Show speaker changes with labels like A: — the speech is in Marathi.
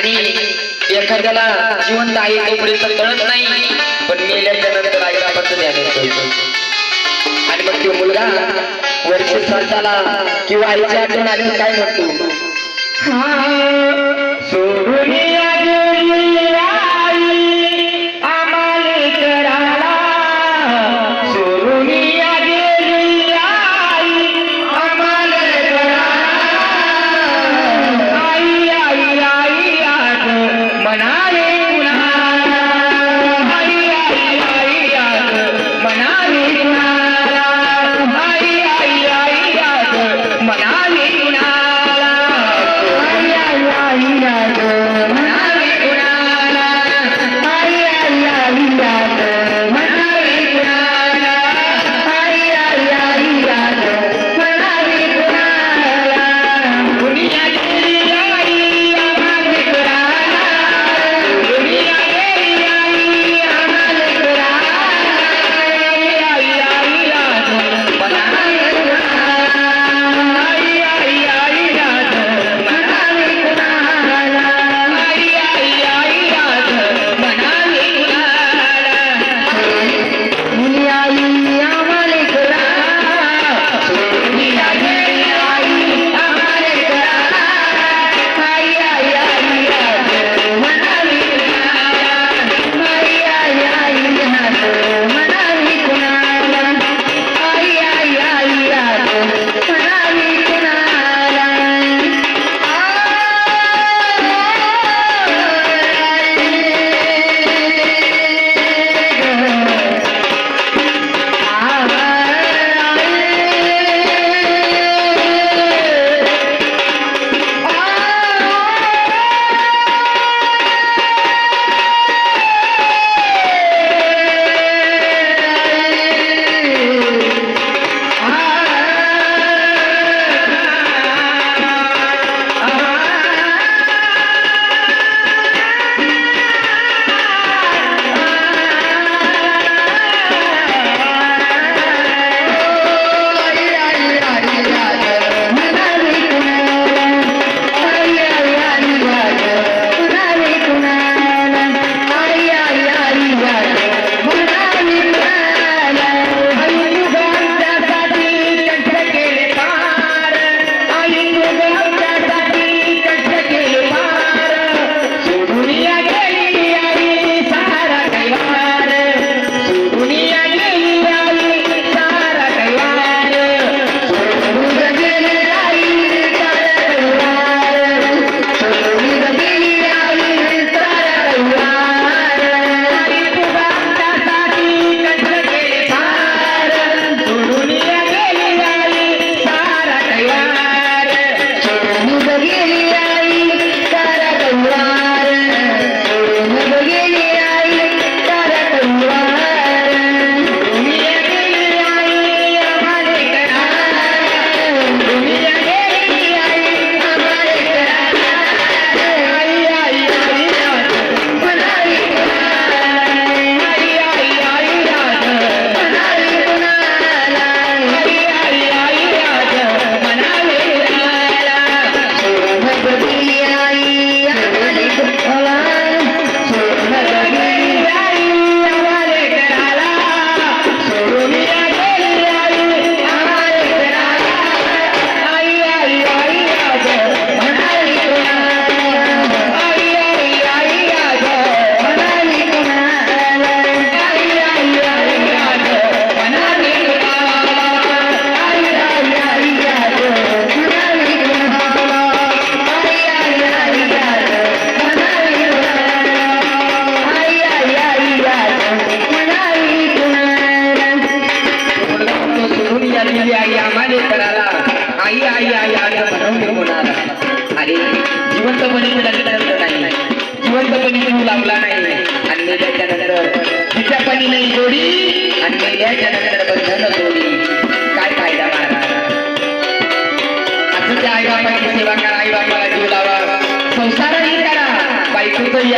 A: आणि एखाद्याला जिवंत आहे तोपर्यंत कळत नाही. पण मेल्याच्या नंतर आईला आपण ज्ञान आणि मग तो मुलगा वर्ष संसाला किंवा आईच्या आठवण आली काय म्हणतो? जिवंतपणी मिळाल्यानंतर नाही. जिवंतपणी जीव लावला नाही. आणि मेल्याच्या नंतर तिच्या पणीने जोडी आणि मेल्याच्या नंतर बंधन जोडी. काय फायदा मारा असं त्या आई बाबाची सेवा करा आई बाबाला जीव लावा. संसारही करा. बायकोचंही